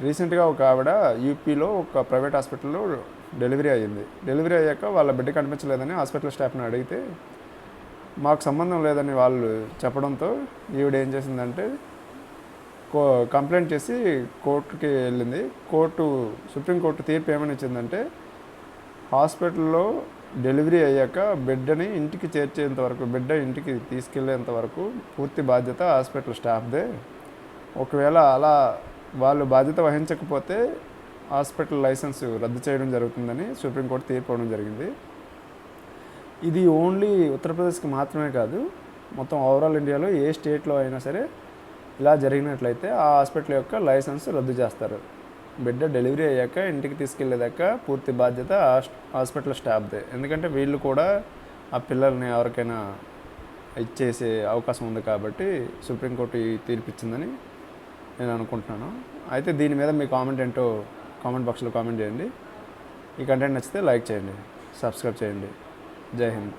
రీసెంట్గా ఒక ఆవిడ యూపీలో ఒక ప్రైవేట్ హాస్పిటల్లో డెలివరీ అయ్యింది. డెలివరీ అయ్యాక వాళ్ళ బిడ్డ కనిపించలేదని హాస్పిటల్ స్టాఫ్ని అడిగితే మాకు సంబంధం లేదని వాళ్ళు చెప్పడంతో ఈవిడ ఏం చేసిందంటే కో కంప్లైంట్ చేసి కోర్టుకి వెళ్ళింది. కోర్టు సుప్రీంకోర్టు తీర్పు ఏమని ఇచ్చిందంటే హాస్పిటల్లో డెలివరీ అయ్యాక బిడ్డని ఇంటికి చేర్చేంత వరకు బిడ్డ ఇంటికి తీసుకెళ్ళేంత వరకు పూర్తి బాధ్యత హాస్పిటల్ స్టాఫ్దే. ఒకవేళ అలా వాళ్ళు బాధ్యత వహించకపోతే హాస్పిటల్ లైసెన్స్ రద్దు చేయడం జరుగుతుందని సుప్రీంకోర్టు తీర్పు ఇవ్వడం జరిగింది. ఇది ఓన్లీ ఉత్తరప్రదేశ్కి మాత్రమే కాదు మొత్తం ఓవరాల్ ఇండియాలో ఏ స్టేట్లో అయినా సరే ఇలా జరిగినట్లయితే ఆ హాస్పిటల్ యొక్క లైసెన్స్ రద్దు చేస్తారు. బిడ్డ డెలివరీ అయ్యాక ఇంటికి తీసుకెళ్ళేదాకా పూర్తి బాధ్యత హాస్పిటల్ స్టాఫ్దే. ఎందుకంటే వీళ్ళు కూడా ఆ పిల్లల్ని ఎవరికైనా ఇచ్చేసే అవకాశం ఉంది కాబట్టి సుప్రీంకోర్టు ఈ నేను అనుకుంటున్నాను. అయితే దీని మీద మీ కామెంట్ ఏంటో కామెంట్ బాక్స్లో కామెంట్ చేయండి. ఈ కంటెంట్ నచ్చితే లైక్ చేయండి. సబ్స్క్రైబ్ చేయండి. జై హింద్.